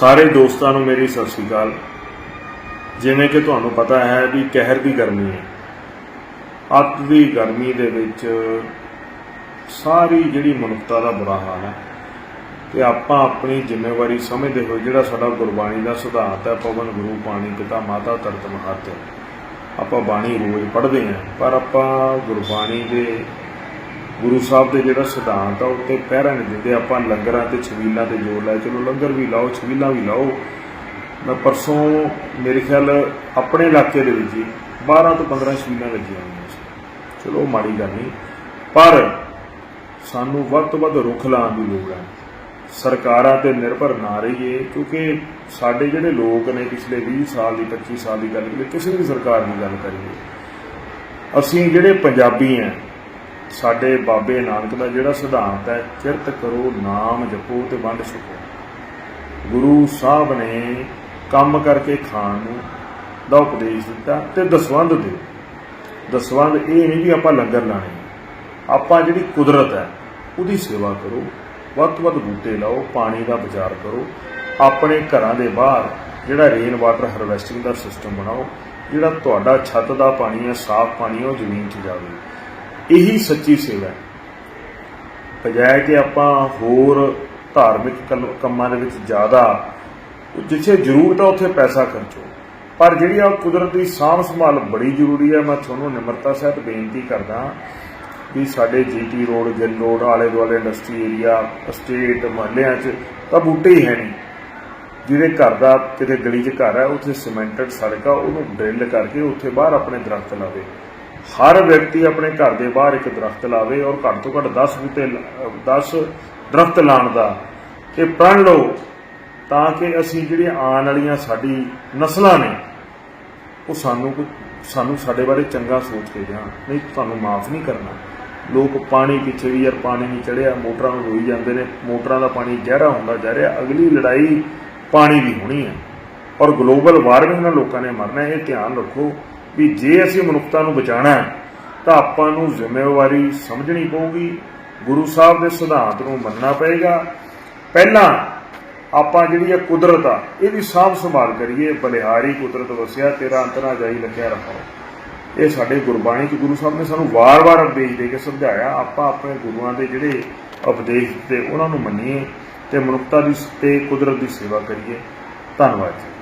ਸਾਰੇ ਦੋਸਤਾਂ ਨੂੰ ਮੇਰੀ ਸਤਿ ਸ੍ਰੀ ਅਕਾਲ। ਜਿਵੇਂ ਕਿ ਤੁਹਾਨੂੰ ਪਤਾ ਹੈ ਵੀ ਕਹਿਰ ਦੀ ਗਰਮੀ ਹੈ। ਅੱਤ ਦੀ ਗਰਮੀ ਦੇ ਵਿੱਚ ਸਾਰੀ ਜਿਹੜੀ ਮਨੁੱਖਤਾ ਦਾ ਬੁਰਾ ਹਾਲ ਹੈ। ਤੇ ਆਪਾਂ ਆਪਣੀ ਜ਼ਿੰਮੇਵਾਰੀ ਸਮਝਦੇ ਹੋਏ ਜਿਹੜਾ ਸਾਡਾ ਗੁਰਬਾਣੀ ਦਾ ਸਿਧਾਂਤ ਹੈ, ਪਵਨ, ਗੁਰੂ, ਪਾਣੀ, ਪਿਤਾ, ਮਾਤਾ, ਧਰਤ, ਮਹਤ, ਆਪਾਂ ਬਾਣੀ ਰੋਜ਼ ਪੜ੍ਹਦੇ ਹਾਂ। ਪਰ ਆਪਾਂ ਗੁਰਬਾਣੀ ਦੇ ਗੁਰੂ ਸਾਹਿਬ ਦੇ ਜਿਹੜਾ ਸਿਧਾਂਤ ਆ ਉੱਤੇ ਪਹਿਰਾ ਨਹੀਂ ਦਿੰਦੇ। ਆਪਾਂ ਲੰਗਰਾਂ ਤੇ ਛਬੀਲਾਂ ਤੇ ਜੋਰ ਲਾਇਆ, ਚਲੋ ਲੰਗਰ ਵੀ ਲਾਓ, ਛਬੀਲਾਂ ਵੀ ਲਾਓ। ਮੈਂ ਪਰਸੋਂ, ਮੇਰੇ ਖਿਆਲ ਆਪਣੇ ਇਲਾਕੇ ਦੇ ਵਿੱਚ ਹੀ 12 ਤੋਂ 15 ਛਬੀਲਾਂ ਲੱਗੀਆਂ ਹੋਈਆਂ ਸੀ। ਚਲੋ ਮਾੜੀ ਗੱਲ ਨਹੀਂ। ਪਰ ਸਾਨੂੰ ਵੱਧ ਤੋਂ ਵੱਧ ਰੁੱਖ ਲਾਉਣ ਦੀ ਲੋੜ ਹੈ ਸਰਕਾਰਾਂ ਤੇ ਨਿਰਭਰ ਨਾ ਰਹੀਏ, ਕਿਉਂਕਿ ਸਾਡੇ ਜਿਹੜੇ ਲੋਕ ਨੇ ਪਿਛਲੇ 20 ਸਾਲ ਦੀ 25 ਸਾਲ ਦੀ ਗੱਲ ਕਰੀਏ, ਕਿਸੇ ਵੀ ਸਰਕਾਰ ਦੀ ਗੱਲ ਕਰੀਏ, ਅਸੀਂ ਜਿਹੜੇ ਪੰਜਾਬੀ ਆਂ ਸਾਡੇ ਬਾਬੇ ਨਾਨਕ ਦਾ ਜਿਹੜਾ ਸਿਧਾਂਤ ਹੈ ਕਿਰਤ ਕਰੋ ਨਾਮ ਜਪੋ ਤੇ ਵੰਡ ਛਕੋ। ਗੁਰੂ ਸਾਹਿਬ ਨੇ ਕੰਮ ਕਰਕੇ ਖਾਣ ਨੂੰ ਦਾ ਉਪਦੇਸ਼ ਦਿੱਤਾ ਤੇ ਦਸਵੰਧ ਦਿਓ ਦਸਵੰਧ ਇਹ ਨਹੀਂ ਵੀ ਆਪਾਂ ਲੰਗਰ ਲਾਣੇ। ਆਪਾਂ ਜਿਹੜੀ ਕੁਦਰਤ ਹੈ, ਉਹਦੀ ਸੇਵਾ ਕਰੋ। ਵੱਧ ਤੋਂ ਵੱਧ ਬੂਟੇ ਲਾਓ, ਪਾਣੀ ਦਾ ਵਿਚਾਰ ਕਰੋ। ਆਪਣੇ ਘਰਾਂ ਦੇ ਬਾਹਰ ਜਿਹੜਾ ਰੇਨ ਵਾਟਰ ਹਾਰਵੈਸਟਿੰਗ ਦਾ ਸਿਸਟਮ ਬਣਾਓ, ਜਿਹੜਾ ਤੁਹਾਡਾ ਛੱਤ ਦਾ ਪਾਣੀ ਹੈ, ਸਾਫ਼ ਪਾਣੀ ਹੈ, ਉਹ ਜ਼ਮੀਨ 'ਚ ਜਾਵੇ। ਇਹੀ ਸੱਚੀ ਸੇਵਾ ਹੈ। ਬਜਾਏ ਕਿ ਆਪਾਂ ਹੋਰ ਧਾਰਮਿਕ ਕੰਮਾਂ ਦੇ ਵਿੱਚ ਜ਼ਿਆਦਾ ਜਿੱਥੇ ਜ਼ਰੂਰਤ ਹੈ ਉੱਥੇ ਪੈਸਾ ਖਰਚੋ ਪਰ ਜਿਹੜੀ ਆ ਕੁਦਰਤ ਦੀ ਸਾਂਭ ਸੰਭਾਲ ਬੜੀ ਜ਼ਰੂਰੀ ਹੈ ਮੈਂ ਤੁਹਾਨੂੰ ਨਿਮਰਤਾ ਸਹਿਤ ਬੇਨਤੀ ਕਰਦਾ ਵੀ ਸਾਡੇ ਜੀਟੀ ਰੋਡ, ਗਿੱਲ ਰੋਡ, ਆਲੇ ਦੁਆਲੇ ਇੰਡਸਟਰੀ ਏਰੀਆ ਸਟੇਟ ਮਹੱਲਿਆਂ 'ਚ ਤਾਂ ਬੂਟੇ ਹੀ ਹੈ ਨਹੀਂ। ਜਿਹਦੇ ਘਰ ਦਾ ਕਿਤੇ ਗਲੀ 'ਚ ਘਰ ਹੈ, ਉੱਥੇ ਸੀਮੈਂਟਡ ਸੜਕ ਆ, ਉਹਨੂੰ ਡਰਿਲ ਕਰਕੇ ਉੱਥੇ ਬਾਹਰ ਆਪਣੇ ਦਰਖਤ ਲਾਵੇ। ਹਰ ਵਿਅਕਤੀ ਆਪਣੇ ਘਰ ਦੇ ਬਾਹਰ ਇੱਕ ਦਰਖਤ ਲਾਵੇ ਔਰ ਘੱਟ ਤੋਂ ਘੱਟ 10 ਬੂਟੇ 10 ਦਰਖਤ ਲਾਉਣ ਦਾ ਇਹ ਪ੍ਰਣ ਲਓ ਤਾਂ ਕਿ ਅਸੀਂ ਜਿਹੜੀਆਂ ਆਉਣ ਵਾਲੀਆਂ ਸਾਡੀ ਨਸਲਾਂ ਨੇ, ਉਹ ਸਾਨੂੰ ਸਾਨੂੰ ਸਾਡੇ ਬਾਰੇ ਚੰਗਾ ਸੋਚ ਕੇ ਜਾਣ ਨਹੀਂ, ਤੁਹਾਨੂੰ ਮਾਫ ਨਹੀਂ ਕਰਨਾ। ਲੋਕ ਪਾਣੀ ਪਿੱਛੇ ਵੀ ਯਾਰ ਪਾਣੀ ਨਹੀਂ ਚੜਿਆ ਮੋਟਰਾਂ ਨੂੰ ਰੋਈ ਜਾਂਦੇ ਨੇ। ਮੋਟਰਾਂ ਦਾ ਪਾਣੀ ਗਹਿਰਾ ਹੁੰਦਾ ਜਾ ਰਿਹਾ ਅਗਲੀ ਲੜਾਈ ਪਾਣੀ ਦੀ ਹੋਣੀ ਹੈ। ਔਰ ਗਲੋਬਲ ਵਾਰਮਿੰਗ ਨਾਲ ਲੋਕਾਂ ਨੇ ਮਰਨਾ ਇਹ ਧਿਆਨ ਰੱਖੋ। ਵੀ ਜੇ ਅਸੀਂ ਮਨੁੱਖਤਾ ਨੂੰ ਬਚਾਉਣਾ ਹੈ, ਤਾਂ ਆਪਾਂ ਨੂੰ ਜ਼ਿੰਮੇਵਾਰੀ ਸਮਝਣੀ ਪਊਗੀ। ਗੁਰੂ ਸਾਹਿਬ ਦੇ ਸਿਧਾਂਤ ਨੂੰ ਮੰਨਣਾ ਪਏਗਾ। ਪਹਿਲਾਂ ਆਪਾਂ ਜਿਹੜੀ ਇਹ ਕੁਦਰਤ ਆ ਇਹਦੀ ਸਾਂਭ ਸੰਭਾਲ ਕਰੀਏ। ਬਲਿਹਾਰੀ ਕੁਦਰਤ ਵਸਿਆ, ਤੇਰਾ ਅੰਤਰਾ ਜਾਈ ਲੱਗਿਆ ਰੱਖੋ ਇਹ ਸਾਡੇ ਗੁਰਬਾਣੀ ਚ ਗੁਰੂ ਸਾਹਿਬ ਨੇ ਸਾਨੂੰ ਵਾਰ-ਵਾਰ ਉਪਦੇਸ਼ ਦੇ ਕੇ ਸਮਝਾਇਆ। ਆਪਾਂ ਆਪਣੇ ਗੁਰੂਆਂ ਦੇ ਜਿਹੜੇ ਉਪਦੇਸ਼ ਦਿੱਤੇ, ਉਹਨਾਂ ਨੂੰ ਮੰਨੀਏ ਤੇ ਮਨੁੱਖਤਾ ਦੀ ਤੇ ਕੁਦਰਤ ਦੀ ਸੇਵਾ ਕਰੀਏ। ਧੰਨਵਾਦ ਜੀ।